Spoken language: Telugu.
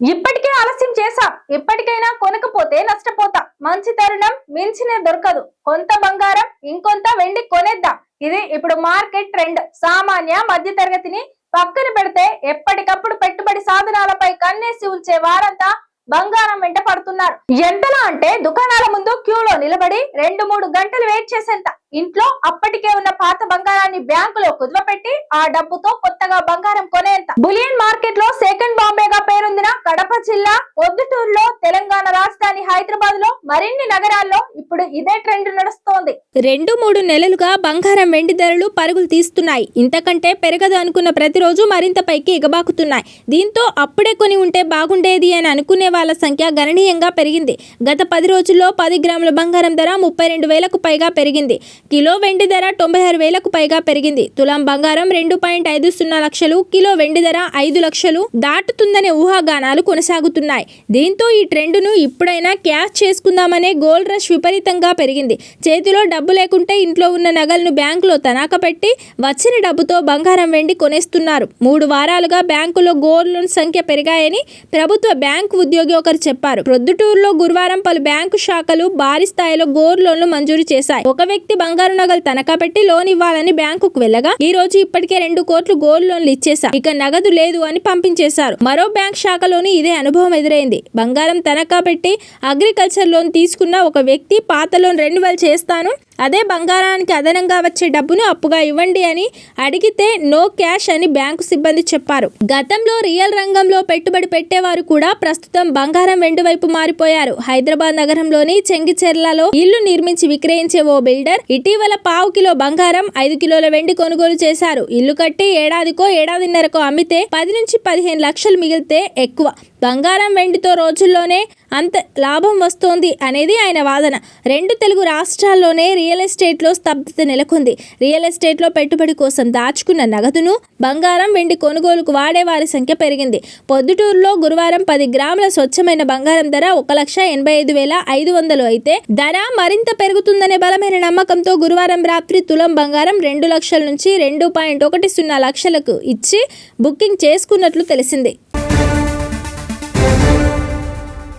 ఇప్పటికే ఆలస్యం చేశా. ఇప్పటికైనా కొనకపోతే నష్టపోతా. మంచి తరుణం మించినే దొరకదు. కొంత బంగారం ఇంకొంత వెండి కొనేద్దాం. ఇది ఇప్పుడు మార్కెట్ ట్రెండ్. సామాన్య మధ్య తరగతిని పక్కన పెడితే ఎప్పటికప్పుడు పెట్టుబడి సాధనాలపై కన్నేసి ఉంచే వారంతా బంగారం వెంట పడుతున్నారు. ఎంతలా అంటే దుకాణాల ముందు క్యూలో నిలబడి రెండు మూడు గంటలు వెయిట్ చేసేంత. ఇంట్లో అప్పటికే ఉన్న పాత బంగారాన్ని బ్యాంకులో కుదువపెట్టి ఆ డబ్బుతో కొత్తగా బంగారం కొనేంత. బులియన్ మార్కెట్లో సెకండ్ బాంబేగా పేరొందిన కడప జిల్లా పొద్దుటూరులో తెలంగాణ రాజధాని హైదరాబాద్లో మరిన్ని నగరాల్లో ఇప్పుడు ఇదే ట్రెండ్ నడుస్తోంది. రెండు మూడు నెలలుగా బంగారం వెండి ధరలు పరుగులు తీస్తున్నాయి. ఇంతకంటే పెరగదు అనుకున్న ప్రతిరోజు మరింత పైకి ఎగబాకుతున్నాయి. దీంతో అప్పుడే కొని ఉంటే బాగుండేది అని అనుకునే వాళ్ళ సంఖ్య గణనీయంగా పెరిగింది. గత పది రోజుల్లో పది గ్రాముల బంగారం ధర ముప్పై రెండు వేలకు పైగా పెరిగింది. కిలో వెండి ధర తొంభై ఆరు వేలకు పైగా పెరిగింది. తులం బంగారం రెండు పాయింట్ ఐదు సున్నా లక్షలు కిలో వెండి ధర ఐదు లక్షలు దాటుతుందనే ఊహాగానాలు కొనసాగుతున్నాయి. దీంతో ఈ ట్రెండ్ను ఇప్పుడైనా క్యాష్ చేసుకుందామనే గోల్డ్ రష్ విపరీతంగా పెరిగింది. చేతిలో డబ్బు లేకుంటే ఇంట్లో ఉన్న నగలను బ్యాంకులో తనాక పెట్టి వచ్చిన డబ్బుతో బంగారం వెండి కొనేస్తున్నారు. మూడు వారాలుగా బ్యాంకులో గోల్డ్ లోన్ సంఖ్య పెరిగాయని ప్రభుత్వ బ్యాంకు ఉద్యోగి ఒకరు చెప్పారు. ప్రొద్దుటూరులో గురువారం పలు బ్యాంకు శాఖలు భారీ స్థాయిలో గోల్డ్ లోన్లు మంజూరు చేశాయి. ఒక వ్యక్తి బంగారం నగలు తనఖా పెట్టి లోన్ ఇవ్వాలని బ్యాంకుకు వెళ్ళగా ఈ రోజు ఇప్పటికే రెండు కోట్లు గోల్డ్ లోన్లు ఇచ్చేశారు ఇక నగదు లేదు అని పంపించేశారు. మరో బ్యాంక్ శాఖలోని ఇదే అనుభవం ఎదురైంది. బంగారం తనఖా పెట్టి అగ్రికల్చర్ లోన్ తీసుకున్న ఒక వ్యక్తి పాత లోన్ రెన్యువల్ చేస్తాను అదే బంగారానికి అదనంగా వచ్చే డబ్బును అప్పుగా ఇవ్వండి అని అడిగితే నో క్యాష్ అని బ్యాంకు సిబ్బంది చెప్పారు. గతంలో రియల్ రంగంలో పెట్టుబడి పెట్టేవారు కూడా ప్రస్తుతం బంగారం వెండి వైపు మారిపోయారు. హైదరాబాద్ నగరంలోని చెంగిచెర్లలో ఇల్లు నిర్మించి విక్రయించే ఓ బిల్డర్ ఇటీవల పావు కిలో బంగారం ఐదు కిలోల వెండి కొనుగోలు చేశారు. ఇల్లు కట్టి ఏడాదికో ఏడాదిన్నరకో అమ్మితే పది నుంచి పదిహేను లక్షలు మిగిలితే ఎక్కువ. బంగారం వెండితో రోజుల్లోనే అంత లాభం వస్తోంది అనేది ఆయన వాదన. రెండు తెలుగు రాష్ట్రాల్లోనే రియల్ ఎస్టేట్లో స్తబ్దత నెలకొంది. రియల్ ఎస్టేట్లో పెట్టుబడి కోసం దాచుకున్న నగదును బంగారం వెండి కొనుగోలుకు వాడే వారి సంఖ్య పెరిగింది. పొద్దుటూరులో గురువారం పది గ్రాముల స్వచ్ఛమైన బంగారం ధర ఒక లక్ష ఎనభై ఐదు వేల ఐదు వందలు అయితే ధర మరింత పెరుగుతుందనే బలమైన నమ్మకంతో గురువారం రాత్రి తులం బంగారం రెండు లక్షల నుంచి రెండు పాయింట్ ఒకటి సున్నా లక్షలకు ఇచ్చి బుకింగ్ చేసుకున్నట్లు తెలిసింది.